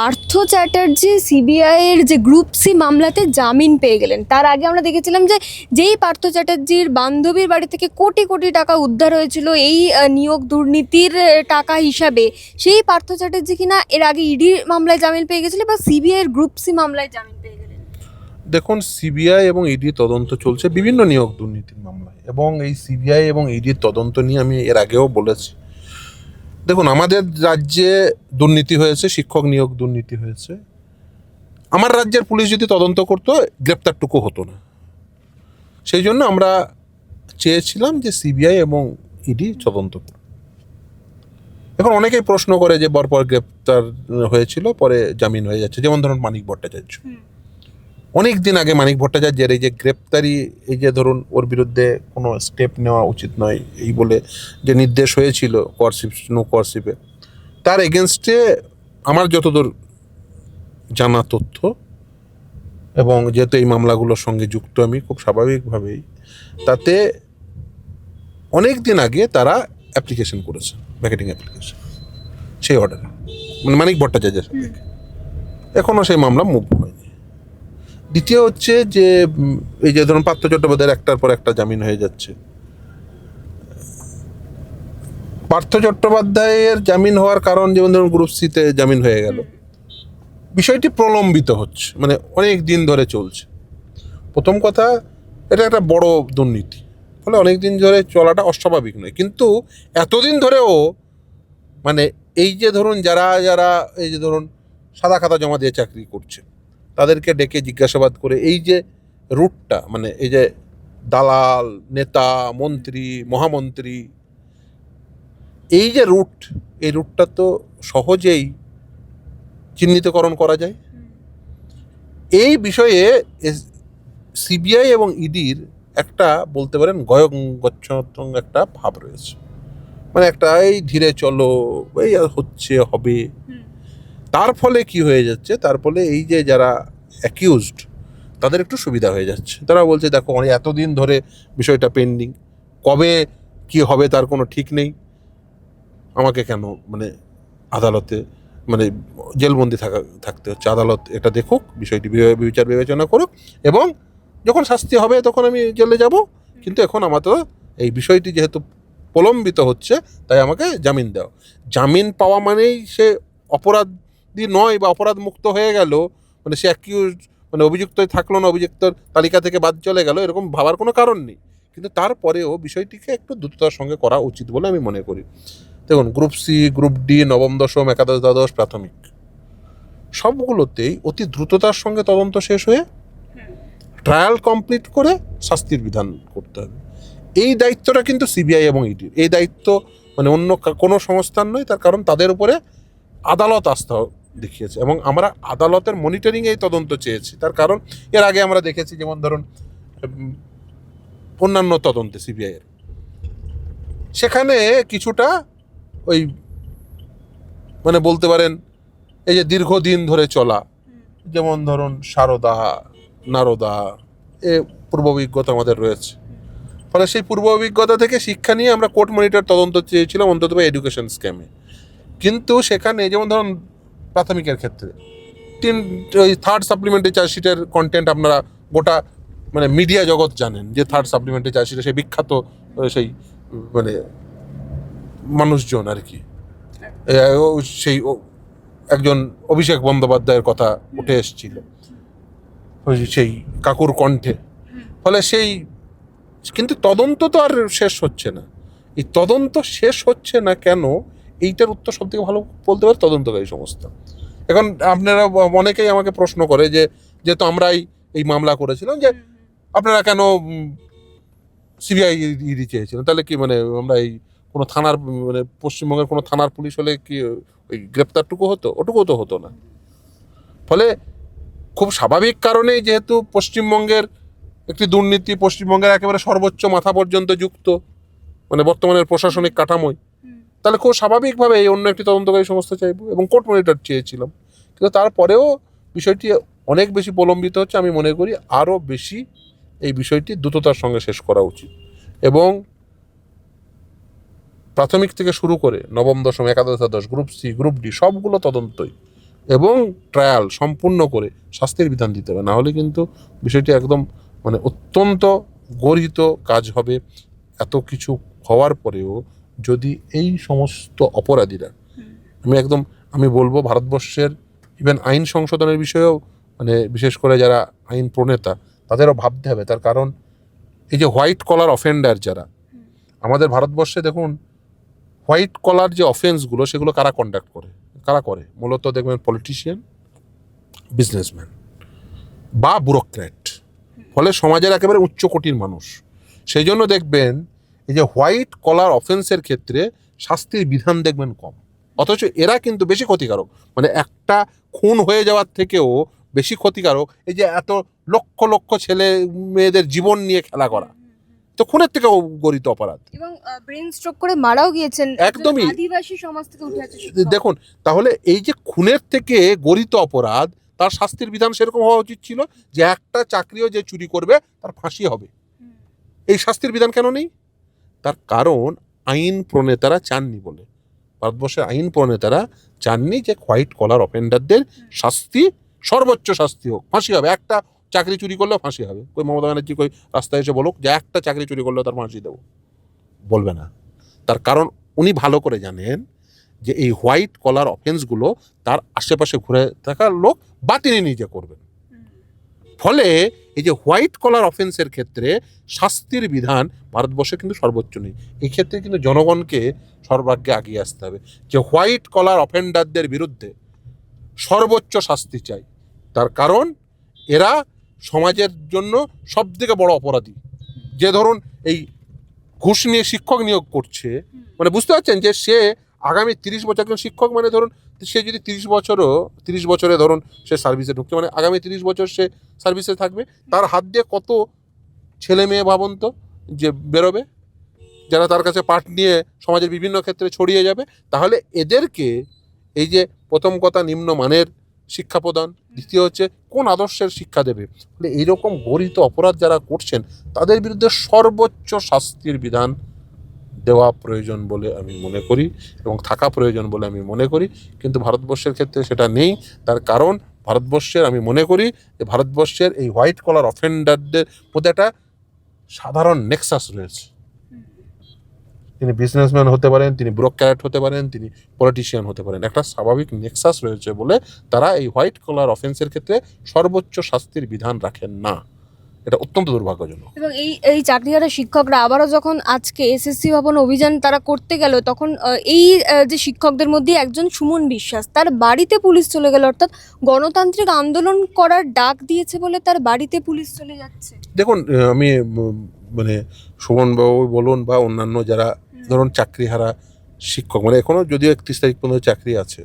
Partha Chatterjee CBI এর যে group C মামলাতে জামিন পেয়ে গেলেন। তার আগে আমরা দেখেছিলাম যে যেই পার্থ চ্যাটার্জির বান্ধবীর বাড়ি থেকে কোটি কোটি টাকা উদ্ধার হয়েছিল এই নিয়োগ দুর্নীতির টাকা হিসাবে। সেই পার্থ চ্যাটার্জি কিনা এর আগে ইডি মামলায় জামিন পেয়ে গেছিল বা সিবিআই এর গ্রুপ সি মামলায় জামিন পেয়ে গেলেন? দেখুন, সিবিআই এবং ইডি তদন্ত চলছে বিভিন্ন নিয়োগ দুর্নীতির মামলায়। এবং এই সিবিআই এবং ইডির তদন্ত নিয়ে আমি এর আগেও বলেছি। দেখুন, আমাদের রাজ্যে দুর্নীতি হয়েছে, শিক্ষক নিয়োগ দুর্নীতি হয়েছে। আমার রাজ্যের পুলিশ যদি তদন্ত করতো, গ্রেপ্তারটুকু হতো না। সেই জন্য আমরা চেয়েছিলাম যে সিবিআই এবং ইডি তদন্ত করুক। এখন অনেকেই প্রশ্ন করে যে, পরপর গ্রেপ্তার হয়েছিল, পরে জামিন হয়ে যাচ্ছে। যেমন ধরুন মানিক ভট্টাচার্য। অনেক দিন আগে মানিক ভট্টাচার্যের এই যে গ্রেপ্তারি এই যে ধরুন ওর বিরুদ্ধে কোনো স্টেপ নেওয়া উচিত নয় এই বলে যে নির্দেশ হয়েছিল কোয়ারশিপ নো কোয়ারশিপে তার এগেনস্টে আমার যতদূর জানা তথ্য এবং যেহেতু এই মামলাগুলোর সঙ্গে যুক্ত আমি খুব স্বাভাবিকভাবেই তাতে অনেক দিন আগে তারা অ্যাপ্লিকেশন করেছে ব্যাকেটিং অ্যাপ্লিকেশন সেই অর্ডারে মানে মানিক ভট্টাচার্যের এখনও সেই মামলা মুভ হয়নি। দ্বিতীয় হচ্ছে যে এই যে ধরুন পার্থ চট্টোপাধ্যায়ের একটার পর একটা জামিন হয়ে যাচ্ছে। পার্থ চট্টোপাধ্যায়ের জামিন হওয়ার কারণ যেমন ধরুন গ্রুপ সিতে জামিন হয়ে গেল। বিষয়টি প্রলম্বিত হচ্ছে মানে অনেক দিন ধরে চলছে। প্রথম কথা, এটা একটা বড় দুর্নীতি। ফলে অনেক দিন ধরে চলাটা অস্বাভাবিক নয়। কিন্তু এতদিন ধরেও মানে এই যে ধরুন যারা যারা এই যে ধরুন সাদা খাতা জমা দিয়ে চাকরি করছে তাদেরকে ডেকে জিজ্ঞাসাবাদ করে, এই যে রুটটা মানে এই যে দালাল, নেতা, মন্ত্রী, মহামন্ত্রী, এই যে রুট, এই রুটটা তো সহজেই চিহ্নিতকরণ করা যায়। এই বিষয়ে সিবিআই এবং ইডির একটা বলতে পারেন গয়গচ্ছতং একটা ভাব রয়েছে। মানে একটা, এই ধীরে চলো, এই হচ্ছে, হবে। তার ফলে কি হয়ে যাচ্ছে? তার ফলে এই যে যারা অ্যাকিউজড তাদের একটু সুবিধা হয়ে যাচ্ছে। তারা বলছে, দেখো, অনেক এতদিন ধরে বিষয়টা পেন্ডিং কবে কি হবে তার কোনো ঠিক নেই। আমাকে কেন মানে আদালতে মানে জেলবন্দি থাকা, থাকতে হচ্ছে। আদালত এটা দেখুক, বিষয়টি বিচার বিবেচনা করুক এবং যখন শাস্তি হবে তখন আমি জেলে যাব। কিন্তু এখন আমার তো এই বিষয়টি যেহেতু প্রলম্বিত হচ্ছে, তাই আমাকে জামিন দাও। জামিন পাওয়া মানেই সে অপরাধী নয় বা অপরাধ মুক্ত হয়ে গেল মানে সে অ্যাকিউজ মানে অভিযুক্ত থাকল না অভিযুক্তর তালিকা থেকে বাদ চলে গেল, এরকম ভাবার কোনো কারণ নেই। কিন্তু তারপরেও বিষয়টিকে একটু দ্রুততার সঙ্গে করা উচিত বলে আমি মনে করি। দেখুন গ্রুপ সি গ্রুপ ডি নবম দশম, একাদশ দ্বাদশ, প্রাথমিক। সবগুলোতেই অতি দ্রুততার সঙ্গে তদন্ত শেষ হয়ে ট্রায়াল কমপ্লিট করে শাস্তির বিধান করতে হবে। এই দায়িত্বটা কিন্তু সিবিআই এবং ইডি এই দায়িত্ব মানে অন্য কোনো সংস্থান নয়, তার কারণ তাদের উপরে আদালত আস্থা দেখিয়েছে। এবং আমরা আদালতের মনিটরিং এই তদন্ত চেয়েছি। তার কারণ, এর আগে আমরা দেখেছি যেমন ধরুন অন্যান্য তদন্তে সিবিআই এর। সেখানে কিছুটা ওই মানে বলতে পারেন, এই যে দীর্ঘদিন ধরে চলা, যেমন ধরুন, সারদা, নারদা, এ পূর্ব অভিজ্ঞতা আমাদের রয়েছে। ফলে সেই পূর্ব অভিজ্ঞতা থেকে শিক্ষা নিয়ে আমরা কোর্ট মনিটর তদন্ত চেয়েছিলাম, অন্তত এডুকেশন স্ক্যামে কিন্তু সেখানে যেমন ধরুন প্রাথমিকের ক্ষেত্রে। তিন ওই থার্ড সাপ্লিমেন্টারি চার্জশিটের কন্টেন্ট আপনারা গোটা মানে মিডিয়া জগৎ জানেন যে থার্ড সাপ্লিমেন্টারি চার্জশিটে সেই বিখ্যাত সেই মানে মানুষজন আর কি। সেই ও- একজন অভিষেক বন্দ্যোপাধ্যায়ের কথা উঠে এসেছিল। ওই সেই কাকুর কণ্ঠে। ফলে সেই কিন্তু তদন্ত তো আর শেষ হচ্ছে না। এই তদন্ত শেষ হচ্ছে না কেন? এইটার উত্তর সব থেকে ভালো বলতে পারে তদন্তকারী সংস্থা। এখন আপনারা অনেকেই আমাকে প্রশ্ন করে যে, যেহেতু আমরাই এই মামলা করেছিলাম যে, আপনারা কেন সিবিআই ইডি চেয়েছিলেন? তাহলে কি মানে আমরা এই কোনো থানার মানে পশ্চিমবঙ্গের কোনো থানার পুলিশ হলে কি ওই গ্রেপ্তারটুকু হতো? ওটুকুও তো হতো না। ফলে খুব স্বাভাবিক কারণেই যেহেতু পশ্চিমবঙ্গের একটি দুর্নীতি, পশ্চিমবঙ্গের একেবারে সর্বোচ্চ মাথা পর্যন্ত যুক্ত মানে বর্তমানের প্রশাসনিক কাঠামোয় তাহলে খুব স্বাভাবিকভাবে এই অন্য একটি তদন্তকারী সংস্থা চাইব এবং কোর্ট মনিটর চেয়েছিলাম। কিন্তু তারপরেও বিষয়টি অনেক বেশি প্রলম্বিত হচ্ছে, আমি মনে করি আরও বেশি এই বিষয়টি দ্রুততার সঙ্গে শেষ করা উচিত। এবং প্রাথমিক থেকে শুরু করে নবম, দশম, একাদশ, দ্বাদশ, গ্রুপ সি, গ্রুপ ডি সবগুলো তদন্তই এবং ট্রায়াল সম্পূর্ণ করে শাস্তির বিধান দিতে হবে। না হলে কিন্তু বিষয়টি একদম মানে অত্যন্ত গরিত কাজ হবে। এত কিছু হওয়ার পরেও যদি এই সমস্ত অপরাধীরা আমি একদম আমি বলব ভারতবর্ষের ইভেন আইন সংশোধনের বিষয়েও মানে বিশেষ করে যারা আইন প্রণেতা তাদেরও ভাবতে হবে। তার কারণ এই যে হোয়াইট কলার অফেন্ডার যারা আমাদের ভারতবর্ষে দেখুন হোয়াইট কলার যে অফেন্সগুলো সেগুলো কারা কন্ডাক্ট করে? কারা করে? মূলত দেখবেন পলিটিশিয়ান বিজনেসম্যান বা ব্যুরোক্র্যাট ফলে সমাজের একেবারে উচ্চ কোটির মানুষ। সেই জন্য দেখবেন এই যে হোয়াইট কলার অফেন্সের ক্ষেত্রে শাস্তির বিধান দেখবেন কম। অথচ এরা কিন্তু বেশি ক্ষতিকারক। মানে একটা খুন হয়ে যাওয়ার থেকেও বেশি ক্ষতিকারক। এই যে এত লক্ষ লক্ষ ছেলে মেয়েদের জীবন নিয়ে খেলা করা। তো খুনের থেকেও গরিত অপরাধ। এবং ব্রেন স্ট্রোক করে মারাও গিয়েছেন। একদমই। আদিবাসী সমাজ থেকে উঠে আছে দেখুন তাহলে এই যে খুনের থেকে গরিত অপরাধ তার শাস্তির বিধান সেরকম হওয়া উচিত ছিল যে একটা চাকরিও যে চুরি করবে তার ফাঁসি হবে। এই শাস্তির বিধান কেন নেই? তার কারণ আইন প্রণেতারা চাননি বলে। ভারতবর্ষের আইন প্রণেতারা চাননি যে হোয়াইট কলার অফেন্ডারদের শাস্তি সর্বোচ্চ শাস্তি হোক ফাঁসি হবে। একটা চাকরি চুরি করলেও ফাঁসি হবে। কই মমতা ব্যানার্জি কই রাস্তায় এসে বলুক যে একটা চাকরি চুরি করলেও তার ফাঁসি দেবো। বলবে না। তার কারণ উনি ভালো করে জানেন যে এই হোয়াইট কলার অফেন্সগুলো তার আশেপাশে ঘুরে থাকা লোক বা তিনি নিজে করবেন ফলে এই যে হোয়াইট কলার অফেন্সের ক্ষেত্রে শাস্তির বিধান ভারতবর্ষে কিন্তু সর্বোচ্চ নেই। এই ক্ষেত্রে কিন্তু জনগণকে সর্বাগ্যে আগিয়ে আসতে হবে যে হোয়াইট কলার অফেন্ডারদের বিরুদ্ধে সর্বোচ্চ শাস্তি চাই। তার কারণ এরা সমাজের জন্য সবথেকে বড় অপরাধী। যে ধরুন এই ঘুষ নিয়ে শিক্ষক নিয়োগ করছে মানে বুঝতে পারছেন যে সে আগামী তিরিশ বছর একজন শিক্ষক মানে ধরুন সে যদি তিরিশ বছরও, তিরিশ বছরে ধরুন সে সার্ভিসে ঢুকছে মানে আগামী তিরিশ বছর সে সার্ভিসে থাকবে, তার হাত দিয়ে কত ছেলে মেয়ে ভাবুন তো যে বেরোবে? যারা তার কাছে পাঠ নিয়ে সমাজের বিভিন্ন ক্ষেত্রে ছড়িয়ে যাবে, তাহলে এদেরকে এই যে প্রথম কথা নিম্নমানের শিক্ষা প্রদান, দ্বিতীয় হচ্ছে কোন আদর্শের শিক্ষা দেবে? এইরকম গরিত অপরাধ যারা করছেন, তাদের বিরুদ্ধে সর্বোচ্চ শাস্তির বিধান দেওয়া প্রয়োজন বলে আমি মনে করি এবং থাকা প্রয়োজন বলে আমি মনে করি। কিন্তু ভারতবর্ষের ক্ষেত্রে সেটা নেই। তার কারণ ভারতবর্ষের আমি মনে করি যে ভারতবর্ষের এই হোয়াইট কলার অফেন্ডারদের মধ্যে একটা সাধারণ নেক্সাস রয়েছে। তিনি বিজনেসম্যান হতে পারেন, তিনি ব্রোক্যারেট হতে পারেন, তিনি পলিটিশিয়ান হতে পারেন। একটা স্বাভাবিক নেক্সাস রয়েছে বলে তারা এই হোয়াইট কলার অফেন্সের ক্ষেত্রে সর্বোচ্চ শাস্তির বিধান রাখেন না। এটা অত্যন্ত দুর্ভাগ্যজনক। এবং এই এই চাকরিহারা শিক্ষকরা আবারও যখন আজকে এসএসসি ভবন অভিযান তারা করতে গেল তখন এই যে শিক্ষকদের মধ্যে একজন সুমন বিশ্বাস তার বাড়িতে পুলিশ চলে গেল অর্থাৎ গণতান্ত্রিক আন্দোলন করার ডাক দিয়েছে বলে তার বাড়িতে পুলিশ চলে যাচ্ছে। দেখুন আমি মানে সুমনবাবু বলুন বা অন্যান্য যারা ধরুন চাকরিহারা শিক্ষক মানে এখনও যদিও একত্রিশ তারিখ পর্যন্ত চাকরি আছে।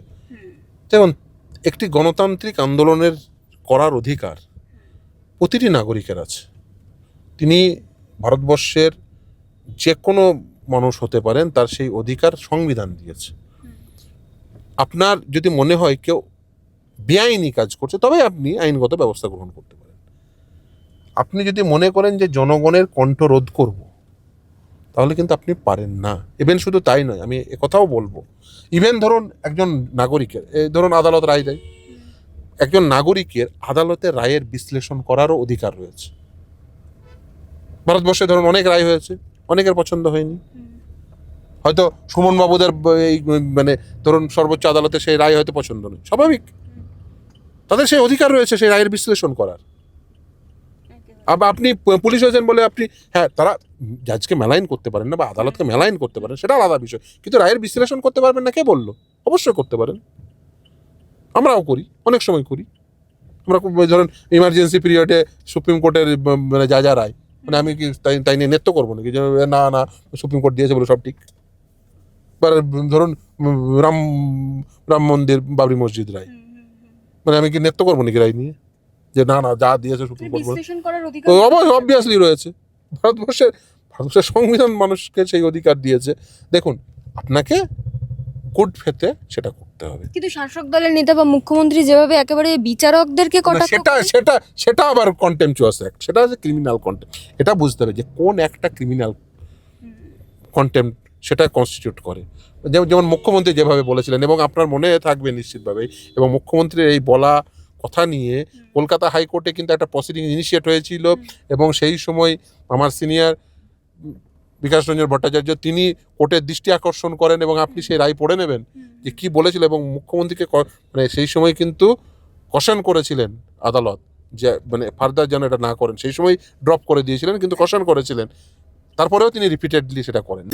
দেখুন একটি গণতান্ত্রিক আন্দোলনের করার অধিকার প্রতিটি নাগরিকের আছে। তিনি ভারতবর্ষের যে কোনো মানুষ হতে পারেন তার সেই অধিকার সংবিধান দিয়েছে। আপনার যদি মনে হয় কেউ বেআইনি কাজ করছে তবে আপনি আইনগত ব্যবস্থা গ্রহণ করতে পারেন। আপনি যদি মনে করেন যে জনগণের কণ্ঠ রোধ করব তাহলে কিন্তু আপনি পারেন না। ইভেন শুধু তাই নয় আমি কথাও বলব। ইভেন ধরুন একজন নাগরিকের এই ধরুন আদালত রায় দেয়। একজন নাগরিকের আদালতে রায়ের বিশ্লেষণ করারও অধিকার রয়েছে। ভারতবর্ষে ধরুন অনেক রায় হয়েছে, অনেকের পছন্দ হয়নি। হয়তো সুমন বাবুদের এই মানে ধরুন সর্বোচ্চ আদালতে সেই রায় হয়তো পছন্দ নয় স্বাভাবিক। তাদের সেই অধিকার রয়েছে সেই রায়ের বিশ্লেষণ করার। আবার আপনি পুলিশ হয়েছেন বলে আপনি হ্যাঁ তারা জাজকে মেলাইন করতে পারেন না বা আদালতকে মেলাইন করতে পারেন, সেটা আলাদা বিষয়। কিন্তু রায়ের বিশ্লেষণ করতে পারবেন না, কে বলল? অবশ্যই করতে পারেন। আমরাও করি অনেক সময় করি। আমরা ধরুন ইমার্জেন্সি পিরিয়ডে সুপ্রিম কোর্টের মানে যা যা রায় মানে আমি কি তাই তাই নিয়ে নেত্য করব নাকি? যে না না সুপ্রিম কোর্ট দিয়েছে বলে সব ঠিক। এবার ধরুন রাম রাম মন্দির বাবরি মসজিদ রায়। মানে আমি কি নেত্য করব নাকি রায় নিয়ে? যে না না যা দিয়েছে সুপ্রিম কোর্ট অবভিয়াসলি রয়েছে। ভারতবর্ষের ভারতবর্ষের সংবিধান মানুষকে সেই অধিকার দিয়েছে। দেখুন আপনাকে কোর্ট ফেতে সেটা করতে হবে। কিন্তু শাসক দলের নেতা বা মুখ্যমন্ত্রী যেভাবে একেবারে বিচারকদেরকে কটাক্ষ সেটা সেটা সেটা আবার কন্টেম্পচুয়াস অ্যাক্ট সেটা হচ্ছে ক্রিমিনাল কন্টেম্প এটা বুঝতে হবে যে কোন একটা ক্রিমিনাল কন্টেম্প সেটা কনস্টিটিউট করে। যেমন যেমন মুখ্যমন্ত্রী যেভাবে বলেছিলেন এবং আপনার মনে থাকবে নিশ্চিতভাবেই এবং মুখ্যমন্ত্রীর এই বলা কথা নিয়ে কলকাতা হাইকোর্টে কিন্তু একটা প্রসিডিং ইনিশিয়েট হয়েছিল এবং সেই সময় আমার সিনিয়র বিকাশ রঞ্জন ভট্টাচার্য, তিনি কোর্টের দৃষ্টি আকর্ষণ করেন এবং আপনি সেই রায় পড়ে নেবেন যে কী বলেছিল এবং মুখ্যমন্ত্রীকে মানে সেই সময় কিন্তু কশন করেছিলেন আদালত, যে মানে ফার্দার যেন এটা না করেন। সেই সময় ড্রপ করে দিয়েছিলেন, কিন্তু কশন করেছিলেন। তারপরেও তিনি রিপিটেডলি সেটা করেন।